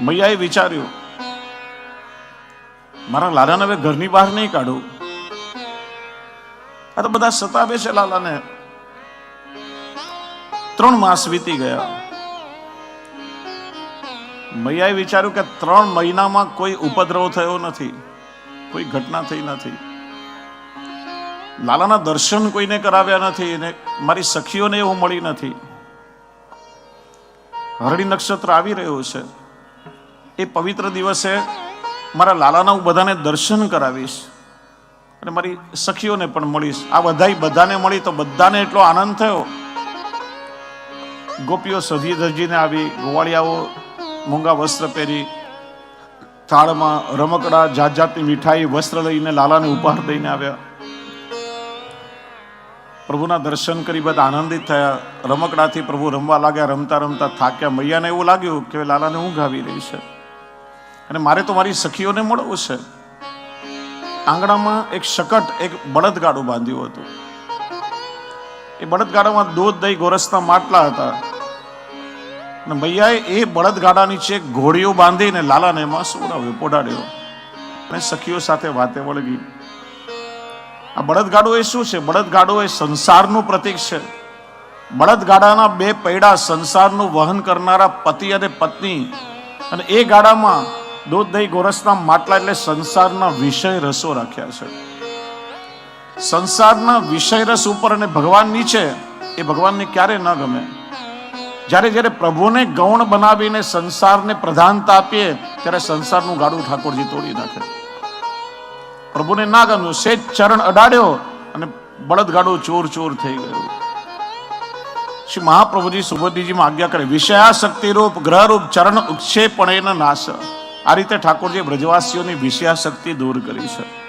મૈયાએ વિચાર્યું, મારા લાલાને હવે ઘરની બહાર નહીં કાઢું. આ તો બધા સતાવે છે લાલાને. ત્રણ માસ વીતી ગયા. મૈયાએ વિચાર્યું કે ત્રણ મહિનામાં કોઈ ઉપદ્રવ થયો નથી, કોઈ ઘટના થઈ નથી. લાલાના દર્શન કોઈને કરાવ્યા નથી અને મારી સખીઓને એવું મળી નથી. હરણી નક્ષત્ર આવી રહ્યું છે. એ પવિત્ર દિવસે મારા લાલાના હું બધાને દર્શન કરાવીશ. અને મારી સખીઓને પણ મળીશ. આ બધાય બધાને મળી તો બધાને એટલો આનંદ થયો. ગોપીઓ સજી ધજીને આવી, ગોવાળિયાઓ મોંઘા વસ્ત્ર પહેરી, થાળમાં રમકડા જાત જાતની મીઠાઈ, વસ્ત્ર લઈને લાલાને ઉપહાર દઈને આવ્યા. પ્રભુના દર્શન કરી બધા આનંદિત થયા. રમકડાથી પ્રભુ રમવા લાગ્યા રમતા રમતા થાક્યા. મૈયાને એવું લાગ્યું કે લાલાને ઊંઘ આવી રહી છે. અને મારે તો મારી સખીઓને મળવું છે. આંગણામાં એક શકટ, એક બળદગાડું બાંધ્યું હતું. એ બળદગાડામાં દૂધ દહીં ગોરસના માટલા હતા. અને મૈયાએ એ બળદગાડા નીચે ઘોડીઓ બાંધીને લાલાને એમાં સુવડાવ્યો પોડાડ્યો અને સખીઓ સાથે વાતે વળગી. આ બળદગાડો એ શું છે? બળદગાડો એ સંસારનું પ્રતીક છે. બળદગાડાના બે પૈડા સંસારનું વહન કરનારા પતિ અને પત્ની અને એ ગાડામાં દૂધ દહીં ગોરસના માટલા એટલે સંસારના વિષય રસો રાખ્યા છે. સંસારના વિષય રસ ઉપર અને ભગવાન નીચે, એ ભગવાનને ક્યારે ન ગમે. જ્યારે જ્યારે પ્રભુને ગૌણ બનાવીને સંસારને પ્રધાનતા આપીએ, ત્યારે સંસારનું ગાડું ઠાકોરજી તોડી નાખે. પ્રભુને ના ગમ્યું સેજ ચરણ અડાડ્યો અને બળદગાડું ચોર ચોર થઈ ગયું. શ્રી મહાપ્રભુજી સુબોધીજીમાં આજ્ઞા કરે વિષયાશક્તિ રૂપ ગ્રહ રૂપ ચરણ ઉક્ષેપણે નાશ. આ રીતે ઠાકોરજી બ્રજવાસીઓની વિષયાશક્તિ દૂર કરી છે.